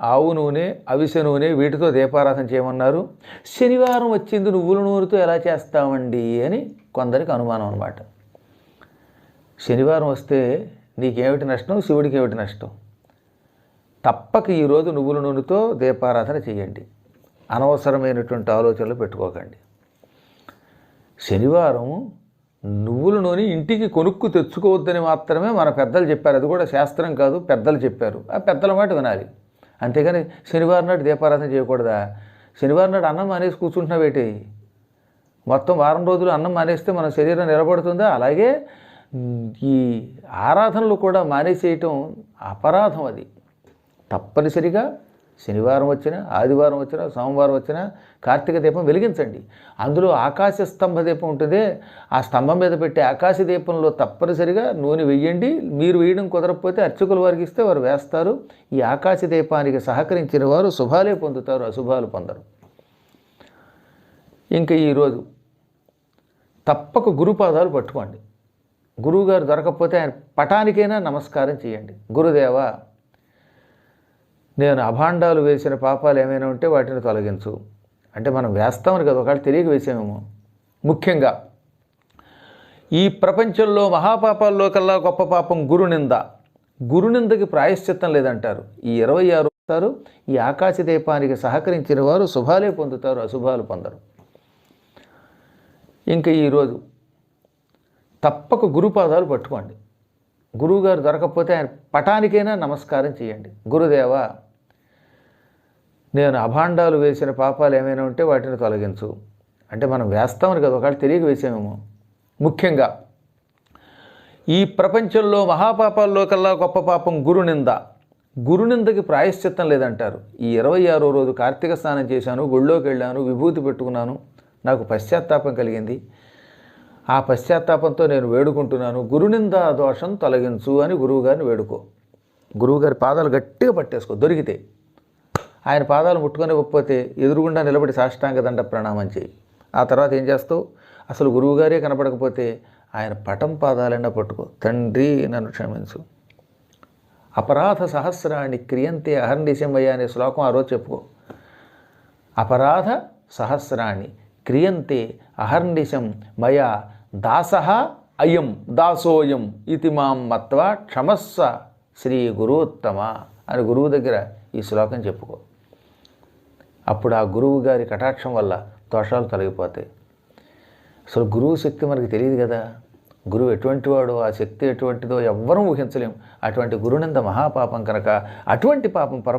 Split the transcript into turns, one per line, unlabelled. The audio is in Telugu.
ఆవు నూనె అవిసె నూనె వీటితో దీపారాధన చేయమన్నారు. శనివారం వచ్చింది నువ్వుల నూనెతో ఎలా చేస్తామండి అని కొందరికి అనుమానం అనమాట శనివారం వస్తే నీకేమిటి నష్టం? శివుడికి ఏమిటి నష్టం? తప్పక ఈరోజు నువ్వుల నూనెతో దీపారాధన చేయండి. అనవసరమైనటువంటి ఆలోచనలు పెట్టుకోకండి. శనివారం నువ్వుల నూనె ఇంటికి కొనుక్కు తెచ్చుకోవద్దని మాత్రమే మన పెద్దలు చెప్పారు. అది కూడా శాస్త్రం కాదు పెద్దలు చెప్పారు. ఆ పెద్దల మాట వినాలి. అంతేగాని శనివారం నాడు దీపారాధన చేయకూడదా? శనివారం నాడు అన్నం మానేసి కూర్చుంటున్నావేటి? మొత్తం వారం రోజులు అన్నం మానేస్తే మన శరీరం నిలబడుతుందా? అలాగే ఈ ఆరాధనలు కూడా మానేసేయటం అపరాధం అది. తప్పనిసరిగా శనివారం వచ్చినా ఆదివారం వచ్చినా సోమవారం వచ్చినా కార్తీక దీపం వెలిగించండి. అందులో ఆకాశ స్తంభ దీపం ఉంటుంది ఆ స్తంభం మీద పెట్టే ఆకాశ దీపంలో తప్పనిసరిగా నూనె వెయ్యండి. మీరు వేయడం కుదరకపోతే అర్చకుల వారికి ఇస్తే వారు వేస్తారు. ఈ ఆకాశ దీపానికి సహకరించిన వారు శుభాలే పొందుతారు అశుభాలు పొందరు. ఇంకా ఈరోజు తప్పక గురుపాదాలు పట్టుకోండి. గురువుగారు దొరకకపోతే ఆయన పటానికైనా నమస్కారం చేయండి. గురుదేవా నేను అభాండాలు వేసిన పాపాలు ఏమైనా ఉంటే వాటిని తొలగించు. అంటే మనం వేస్తామని కదా ఒకవేళ తెలియక వేసామేమో. ముఖ్యంగా ఈ ప్రపంచంలో మహాపాపాల్లో కల్లా గొప్ప పాపం గురునింద. గురునిందకి ప్రాయశ్చిత్తం లేదంటారు. ఈ ఇరవై ఆరు వస్తారు ఈ ఆకాశ దీపానికి సహకరించిన వారు శుభాలే పొందుతారు అశుభాలు పొందరు. ఇంకా ఈరోజు తప్పక గురుపాదాలు పట్టుకోండి. గురువుగారు దొరకకపోతే ఆయన పటానికైనా నమస్కారం చేయండి. గురుదేవా నేను అభాండాలు వేసిన పాపాలు ఏమైనా ఉంటే వాటిని తొలగించు. అంటే మనం వేస్తామని కదా ఒకవేళ తెలియక వేసామేమో. ముఖ్యంగా ఈ ప్రపంచంలో మహాపాపాల్లో కల్లా గొప్ప పాపం గురునింద. గురునిందకి ప్రాయశ్చిత్తం లేదంటారు. ఈ ఇరవై ఆరో రోజు కార్తీక స్నానం చేశాను గుళ్ళోకి వెళ్ళాను విభూతి పెట్టుకున్నాను. నాకు పశ్చాత్తాపం కలిగింది. ఆ పశ్చాత్తాపంతో నేను వేడుకుంటున్నాను. గురునింద దోషం తొలగించు అని గురువుగారిని వేడుకో. గురువుగారి పాదాలు గట్టిగా పట్టేసుకో దొరికితే. ఆయన పాదాలు ముట్టుకొని ఇవ్వకపోతే ఎదురుగుండా నిలబడి సాష్టాంగ దండ ప్రణామం చేయి. ఆ తర్వాత ఏం చేస్తావు? అసలు గురువుగారే కనపడకపోతే ఆయన పటం పాదాలైనా పట్టుకో. తండ్రి నన్ను క్షమించు. అపరాధ సహస్రాన్ని క్రియంతే అహర్నిశమయ్య అనే శ్లోకం ఆ రోజు చెప్పుకో. అపరాధ సహస్రాన్ని క్రియంతే అహర్నిశం మయా దాస అయం దాసోయం ఇది మాం మత్వా క్షమస్స శ్రీ గురువుత్తమ అని గురువు దగ్గర ఈ శ్లోకం చెప్పుకో. అప్పుడు ఆ గురువు గారి కటాక్షం వల్ల దోషాలు తొలగిపోతాయి. అసలు గురువు శక్తి మనకి తెలియదు కదా. గురువు ఎటువంటి వాడో ఆ శక్తి ఎటువంటిదో ఎవ్వరూ ఊహించలేం. అటువంటి గురునింద మహాపాపం కనుక అటువంటి పాపం పర